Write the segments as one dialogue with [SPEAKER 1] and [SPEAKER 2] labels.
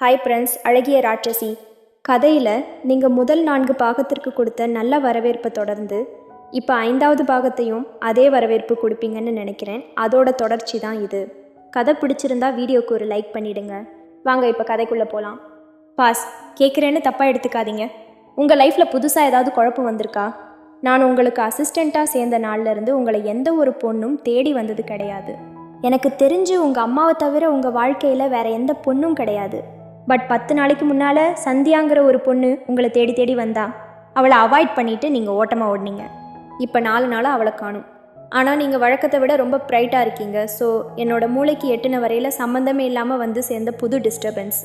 [SPEAKER 1] Hi friends அழகிய ராட்சசி. கதையில் நீங்கள் முதல் நான்கு பாகத்திற்கு கொடுத்த நல்ல வரவேற்பை தொடர்ந்து இப்போ ஐந்தாவது பாகத்தையும் அதே வரவேற்பு கொடுப்பீங்கன்னு நினைக்கிறேன். அதோட தொடர்ச்சி தான் இது. கதை பிடிச்சிருந்தா வீடியோக்கு ஒரு லைக் பண்ணிடுங்க. வாங்க இப்போ கதைக்குள்ளே போகலாம் பாஸ் கேட்குறேன்னு தப்பாக எடுத்துக்காதீங்க. உங்கள் லைஃப்பில் புதுசாக ஏதாவது குழப்பம் வந்திருக்கா? நான் உங்களுக்கு அசிஸ்டண்ட்டாக சேர்ந்த நாள்ல இருந்து உங்களை எந்த ஒரு பொண்ணும் தேடி வந்தது கிடையாது. எனக்கு தெரிஞ்சு உங்கள் அம்மாவை தவிர உங்கள் வாழ்க்கையில் வேறு எந்த பொண்ணும் கிடையாது. பட் பத்து நாளைக்கு முன்னால் சந்தியாங்கிற ஒரு பொண்ணு உங்களை தேடி தேடி வந்தா. அவளை அவாய்ட் பண்ணிவிட்டு நீங்கள் ஓட்டமாக ஓடினீங்க. இப்போ நாலு நாளாக அவளை காணும். ஆனால் நீங்கள் வழக்கத்தை விட ரொம்ப ப்ரைட்டாக இருக்கீங்க. ஸோ என்னோட மூளைக்கு எட்டுன வரையில் சம்மந்தமே இல்லாமல் வந்து சேர்ந்த புது டிஸ்டர்பன்ஸ்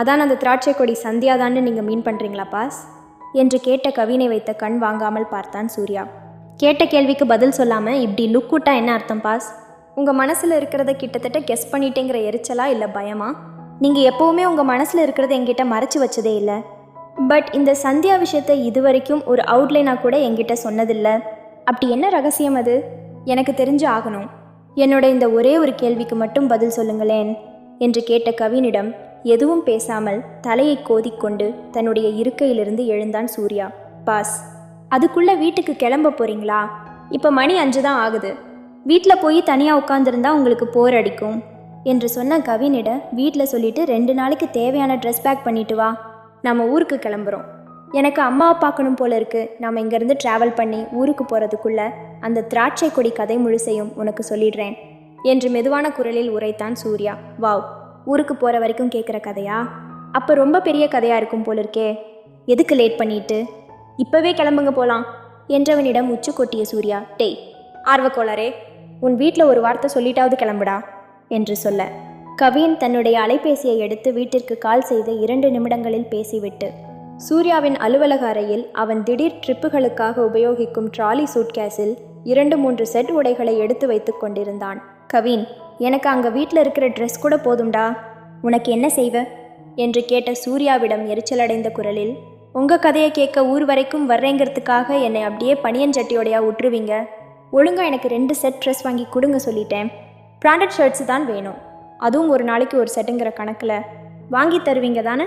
[SPEAKER 1] அதான் அந்த திராட்சை கொடி சந்தியாதான்னு நீங்கள் மீன் பண்ணுறீங்களா பாஸ்? என்று கேட்ட கவினை வைத்த கண் வாங்காமல் பார்த்தான் சூர்யா. கேட்ட கேள்விக்கு பதில் சொல்லாமல் இப்படி லுக்குட்டா என்ன அர்த்தம் பாஸ்? உங்கள் மனசில் இருக்கிறத கிட்டத்தட்ட கெஸ் பண்ணிட்டேங்கிற எரிச்சலா இல்லை பயமா? நீங்கள் எப்போவுமே உங்கள் மனசில் இருக்கிறத என்கிட்ட மறைச்சி வச்சதே இல்லை. பட் இந்த சந்தியா விஷயத்தை இதுவரைக்கும் ஒரு அவுட்லைனாக கூட எங்கிட்ட சொன்னதில்லை. அப்படி என்ன ரகசியம் அது? எனக்கு தெரிஞ்சு ஆகணும். என்னோட இந்த ஒரே ஒரு கேள்விக்கு மட்டும் பதில் சொல்லுங்களேன் என்று கேட்ட கவினிடம் எதுவும் பேசாமல் தலையை கோதிக்கொண்டு தன்னுடைய இருக்கையிலிருந்து எழுந்தான் சூர்யா. பாஸ் அதுக்குள்ளே வீட்டுக்கு கிளம்ப போகிறீங்களா இப்போ மணி அஞ்சு தான் ஆகுது. வீட்டில் போய் தனியாக உட்காந்துருந்தா உங்களுக்கு போர் அடிக்கும். என்று சொன்ன கவினிட வீட்டில் சொல்லிட்டு ரெண்டு நாளைக்கு தேவையான ட்ரெஸ் பேக் பண்ணிட்டு வா. நம்ம ஊருக்கு கிளம்புறோம். எனக்கு அம்மாவை பார்க்கணும் போல இருக்கு. நாம் இங்கேருந்து ட்ராவல் பண்ணி ஊருக்கு போகிறதுக்குள்ள அந்த திராட்சை கொடி கதை முழுசையும் உனக்கு சொல்லிடுறேன். என்று மெதுவான குரலில் உரைத்தான் சூர்யா. வாவ் ஊருக்கு போகிற வரைக்கும் கேட்குற கதையா? அப்போ ரொம்ப பெரிய கதையாக இருக்கும் போல இருக்கே. எதுக்கு லேட் பண்ணிட்டு? இப்போவே கிளம்புங்க போகலாம் என்றவனிடம் உச்சு கொட்டிய சூர்யா டேய் ஆர்வக்கோளாரே உன் வீட்டில் ஒரு வார்த்தை சொல்லிட்டாவது கிளம்புடா. என்று சொல்ல. கவின் தன்னுடைய அலைபேசியை எடுத்து வீட்டிற்கு கால் செய்து இரண்டு நிமிடங்களில் பேசிவிட்டு சூர்யாவின் அலுவலக அறையில் அவன் திடீர் ட்ரிப்புகளுக்காக உபயோகிக்கும் ட்ராலி சூட்கேஸில் இரண்டு மூன்று செட் உடைகளை எடுத்து வைத்துக் கொண்டிருந்தான். கவின் எனக்கு அங்கே வீட்டில் இருக்கிற ட்ரெஸ் கூட போதும்டா. உனக்கு என்ன செய்வ? என்று கேட்ட சூர்யாவிடம் எரிச்சலடைந்த குரலில் உங்கள் கதையை கேட்க ஊர் வரைக்கும் வர்றேங்கிறதுக்காக என்னை அப்படியே பனியன் சட்டியோடையா விட்டுருவீங்க ஒழுங்கா எனக்கு ரெண்டு செட் ட்ரெஸ் வாங்கி கொடுங்க சொல்லிட்டேன். பிராண்டட் ஷர்ட்ஸ் தான் வேணும். அதுவும் ஒரு நாளைக்கு ஒரு செட்டுங்கிற கணக்கில். வாங்கி தருவீங்க தானே?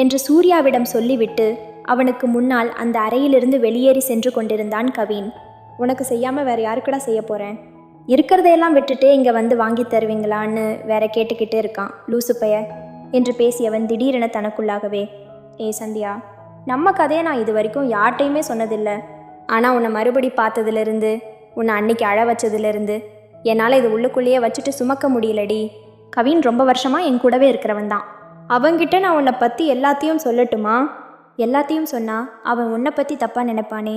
[SPEAKER 1] என்று சூர்யாவிடம் சொல்லிவிட்டு அவனுக்கு முன்னால் அந்த அறையிலிருந்து வெளியேறி சென்று கொண்டிருந்தான் கவின். உனக்கு செய்யாமல் வேறு யாருக்கடா செய்ய போகிறேன் இருக்கிறதையெல்லாம் விட்டுட்டு இங்கே வந்து வாங்கி தருவீங்களான்னு வேற கேட்டுக்கிட்டே இருக்கான் லூசு பைய என்று பேசியவன் திடீரென தனக்குள்ளாகவே ஏ சந்தியா நம்ம கதையை நான் இது வரைக்கும் யார்கிட்டையுமே சொன்னதில்லை. ஆனால் உன்னை மறுபடி பார்த்ததுலேருந்து உன்னை அன்னைக்கு அழ வச்சதுலேருந்து என்னால் இது உள்ளுக்குள்ளேயே வச்சுட்டு சுமக்க முடியலடி. கவின் ரொம்ப வருஷமாக என் கூடவே இருக்கிறவன் தான். அவங்கிட்ட நான் உன்னை பற்றி எல்லாத்தையும் சொல்லட்டுமா? எல்லாத்தையும் சொன்னா அவன் உன்னை பற்றி தப்பாக நினைப்பானே.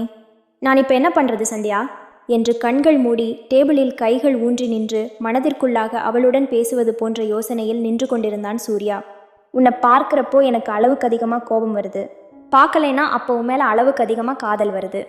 [SPEAKER 1] நான் இப்போ என்ன பண்ணுறது சந்தியா? என்று கண்கள் மூடி டேபிளில் கைகள் ஊன்றி நின்று மனதிற்குள்ளாக அவளுடன் பேசுவது போன்ற யோசனையில் நின்று கொண்டிருந்தான் சூர்யா. உன்னை பார்க்குறப்போ எனக்கு அளவுக்கு அதிகமாக கோபம் வருது. பார்க்கலைன்னா அப்போ உன் மேலே அளவுக்கு அதிகமாக காதல் வருது.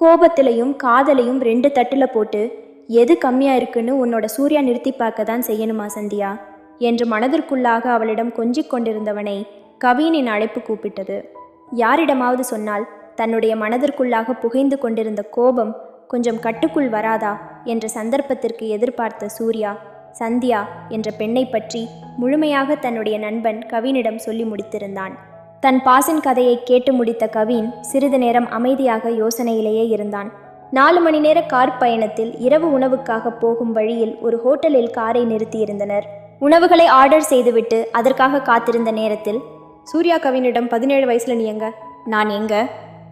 [SPEAKER 1] கோபத்திலையும் காதலையும் ரெண்டு தட்டில் போட்டு எது கம்மியாக இருக்குன்னு உன்னோட சூர்யா நிறுத்தி பார்க்க தான் செய்யணுமா சந்தியா? என்று மனதிற்குள்ளாக அவளிடம் கொஞ்சிக் கொண்டிருந்தவனை கவினின் அழைப்பு கூப்பிட்டது. யாரிடமாவது சொன்னால் தன்னுடைய மனதிற்குள்ளாக புகைந்து கொண்டிருந்த கோபம் கொஞ்சம் கட்டுக்குள் வராதா என்ற சந்தர்ப்பத்திற்கு எதிர்பார்த்த சூர்யா சந்தியா என்ற பெண்ணை பற்றி முழுமையாக தன்னுடைய நண்பன் கவினிடம் சொல்லி முடித்திருந்தான். தன் பாசின் கதையை கேட்டு முடித்த கவின் சிறிது நேரம் அமைதியாக யோசனையிலேயே இருந்தான். நாலு மணி நேர கார் பயணத்தில் இரவு உணவுக்காக போகும் வழியில் ஒரு ஹோட்டலில் காரை நிறுத்தியிருந்தனர். உணவுகளை ஆர்டர் செய்துவிட்டு அதற்காக காத்திருந்த நேரத்தில் சூர்யா கவினிடம் பதினேழு வயசுல நீ எங்க? நான் எங்க?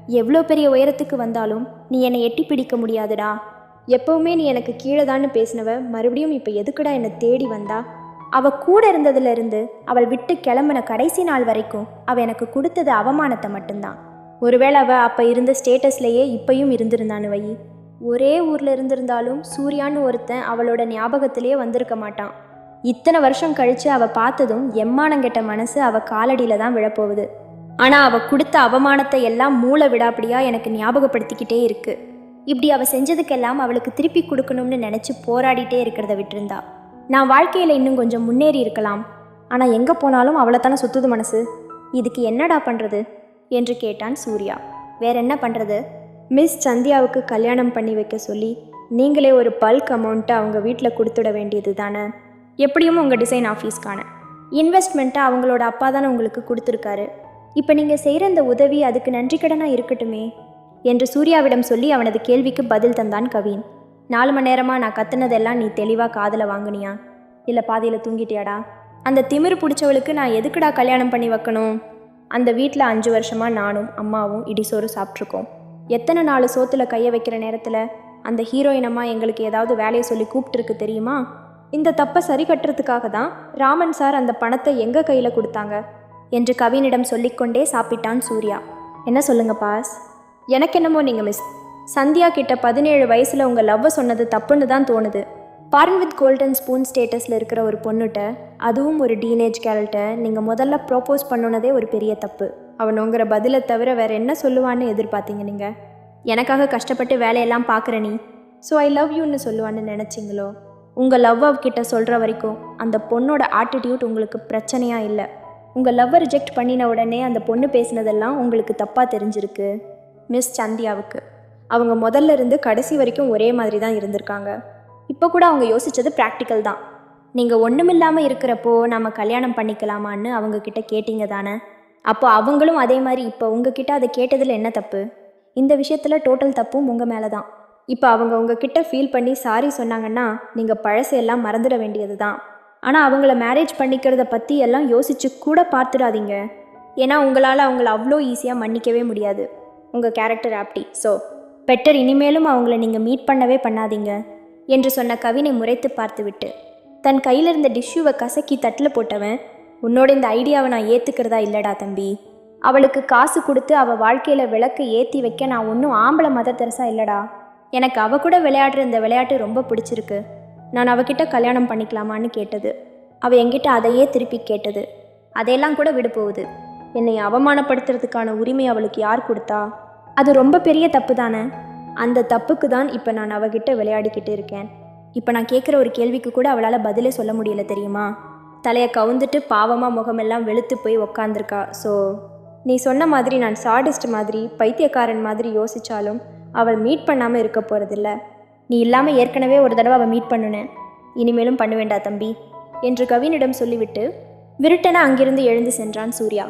[SPEAKER 1] எவ்வளோ பெரிய உயரத்துக்கு வந்தாலும் நீ என்னை எட்டி பிடிக்க முடியாதுடா. எப்பவுமே நீ எனக்கு கீழே தான்னு பேசினவ மறுபடியும் இப்போ எதுக்குடா என்னை தேடி வந்தா? அவ கூட இருந்ததுலேருந்து அவள் விட்டு கிளம்பின கடைசி நாள் வரைக்கும் அவ எனக்கு கொடுத்தது அவமானத்தை மட்டும்தான். ஒருவேளை அவள் அப்போ இருந்த ஸ்டேட்டஸ்லேயே இப்பயும் இருந்திருந்தான்னு வை. ஒரே ஊரில் இருந்திருந்தாலும் சூர்யான்னு ஒருத்தன் அவளோட ஞாபகத்திலேயே வந்திருக்க மாட்டான். இத்தனை வருஷம் கழித்து அவள் பார்த்ததும் எம்மானங்கெட்ட மனசு அவள் காலடியில் தான் விழப்போகுது. ஆனால் அவள் கொடுத்த அவமானத்தை எல்லாம் மூளை விடாப்படியாக எனக்கு ஞாபகப்படுத்திக்கிட்டே இருக்கு. இப்படி அவள் செஞ்சதுக்கெல்லாம் அவளுக்கு திருப்பி கொடுக்கணும்னு நினச்சி போராடிட்டே இருக்கிறத விட்டுருந்தா. நான் வாழ்க்கையில் இன்னும் கொஞ்சம் முன்னேறி இருக்கலாம். ஆனால் எங்கே போனாலும் அவளை தானே சுத்துது மனசு. இதுக்கு என்னடா பண்ணுறது என்று கேட்டான் சூர்யா. வேற என்ன பண்ணுறது மிஸ் சந்தியாவுக்கு கல்யாணம் பண்ணி வைக்க சொல்லி நீங்களே ஒரு பல்க் அமௌண்ட்டை அவங்க வீட்டில் கொடுத்துட வேண்டியது தானே? எப்படியும் உங்கள் டிசைன் ஆஃபீஸ்க்கான இன்வெஸ்ட்மெண்ட்டை அவங்களோட அப்பா தானே உங்களுக்கு கொடுத்துருக்காரு. இப்போ நீங்கள் செய்கிற இந்த உதவி அதுக்கு நன்றி கடனாக இருக்கட்டுமே? என்று சூர்யாவிடம் சொல்லி அவனது கேள்விக்கு பதில் தந்தான் கவின். நாலு மணி நேரமாக நான் கத்துனதெல்லாம் நீ தெளிவாக காதில் வாங்குனியா? இல்லை பாதியில் தூங்கிட்டியாடா? அந்த திமிரு பிடிச்சவளுக்கு நான் எதுக்குடா கல்யாணம் பண்ணி வைக்கணும்? அந்த வீட்டில் அஞ்சு வருஷமாக நானும் அம்மாவும் இடிசோறு சாப்பிட்ருக்கோம் எத்தனை நாள் சோத்தில் கையை வைக்கிற நேரத்தில் அந்த ஹீரோயினம்மா எங்களுக்கு ஏதாவது வேலையை சொல்லி கூப்பிட்டுருக்கு தெரியுமா? இந்த தப்பை சரி கட்டுறதுக்காக தான் ராமன் சார் அந்த பணத்தை எங்கள் கையில் கொடுத்தாங்க? என்று கவினிடம் சொல்லிக்கொண்டே சாப்பிட்டான் சூர்யா. என்ன சொல்லுங்க பாஸ்? எனக்கு என்னமோ நீங்கள் மிஸ் சந்தியா கிட்ட பதினேழு வயசில் உங்கள் லவ்வை சொன்னது தப்புன்னு தான் தோணுது. பார்ன் வித் கோல்டன் ஸ்பூன் ஸ்டேட்டஸில் இருக்கிற ஒரு பொண்ணுகிட்ட அதுவும் ஒரு டீனேஜ் கேரல்ட்ட நீங்கள் முதல்ல ப்ரோப்போஸ் பண்ணுனதே ஒரு பெரிய தப்பு. அவன் உங்கிற பதிலை தவிர வேறு என்ன சொல்லுவான்னு எதிர்பார்த்தீங்க நீங்கள் எனக்காக கஷ்டப்பட்டு வேலையெல்லாம் பார்க்குற நீ? ஸோ ஐ லவ் யூன்னு சொல்லுவான்னு நினச்சிங்களோ? உங்கள் லவ் அவகிட்ட சொல்கிற வரைக்கும் அந்த பொண்ணோட ஆட்டிடியூட் உங்களுக்கு பிரச்சனையாக இல்லை. உங்கள் லவ்வை ரிஜெக்ட் பண்ணின உடனே அந்த பொண்ணு பேசினதெல்லாம் உங்களுக்கு தப்பாக தெரிஞ்சிருக்கு மிஸ் சந்தியாவுக்கு. அவங்க முதல்ல இருந்து கடைசி வரைக்கும் ஒரே மாதிரி தான் இருந்திருக்காங்க. இப்போ கூட அவங்க யோசித்தது ப்ராக்டிக்கல் தான். நீங்கள் ஒன்றுமில்லாமல் இருக்கிறப்போ நம்ம கல்யாணம் பண்ணிக்கலாமான்னு அவங்க கிட்ட கேட்டீங்க தானே? அப்போ அவங்களும் அதே மாதிரி இப்போ உங்ககிட்ட அதை கேட்டதில் என்ன தப்பு? இந்த விஷயத்தில் டோட்டல் தப்பும் உங்கள் மேலே தான். இப்போ அவங்க உங்ககிட்ட ஃபீல் பண்ணி சாரி சொன்னாங்கன்னா நீங்கள் பழசையெல்லாம் மறந்துட வேண்டியது தான். ஆனால் அவங்கள மேரேஜ் பண்ணிக்கிறத பற்றி எல்லாம் யோசிச்சு கூட பார்த்துடாதீங்க. ஏன்னா உங்களால் அவங்கள அவ்வளோ ஈஸியாக மன்னிக்கவே முடியாது. உங்கள் கேரக்டர் ஆப்டி. ஸோ பெட்டர் இனிமேலும் அவங்கள நீங்கள் மீட் பண்ணவே பண்ணாதீங்க. என்று சொன்ன கவினை முறைத்து பார்த்துவிட்டு தன் கையில் இருந்த டிஷ்யூவை கசக்கி தட்டில் போட்டவன் உன்னோட இந்த ஐடியாவை நான் ஏற்றுக்கிறதா இல்லடா தம்பி. அவளுக்கு காசு கொடுத்து அவள் வாழ்க்கையில் விளக்கு ஏற்றி வைக்க நான் ஒன்றும் ஆம்பளை மத தெரசா இல்லடா. எனக்கு அவ கூட விளையாடுற இந்த விளையாட்டு ரொம்ப பிடிச்சிருக்கு. நான் அவகிட்ட கல்யாணம் பண்ணிக்கலாமான்னு கேட்டது. அவள் என்கிட்ட அதையே திருப்பி கேட்டது. அதையெல்லாம் கூட விட போகுது. என்னை அவமானப்படுத்துறதுக்கான உரிமை அவளுக்கு யார் கொடுத்தா? அது ரொம்ப பெரிய தப்பு தானே? அந்த தப்புக்கு தான் இப்போ நான் அவகிட்ட விளையாடிக்கிட்டு இருக்கேன். இப்போ நான் கேட்குற ஒரு கேள்விக்கு கூட அவளால் பதிலே சொல்ல முடியல தெரியுமா? தலையை கவுந்துட்டு பாவமாக முகமெல்லாம் வெளுத்து போய் உக்காந்துருக்கா. ஸோ நீ சொன்ன மாதிரி நான் சாடிஸ்ட் மாதிரி பைத்தியக்காரன் மாதிரி யோசித்தாலும் அவள் மீட் பண்ணாமல் இருக்க போகிறதில்ல நீ இல்லாமல் ஏற்கனவே ஒரு தடவை அவள் மீட் பண்ணுனேன் இனிமேலும் பண்ண வேண்டா தம்பி என்று கவினிடம் சொல்லிவிட்டு விருட்டன அங்கிருந்து எழுந்து சென்றான் சூர்யா.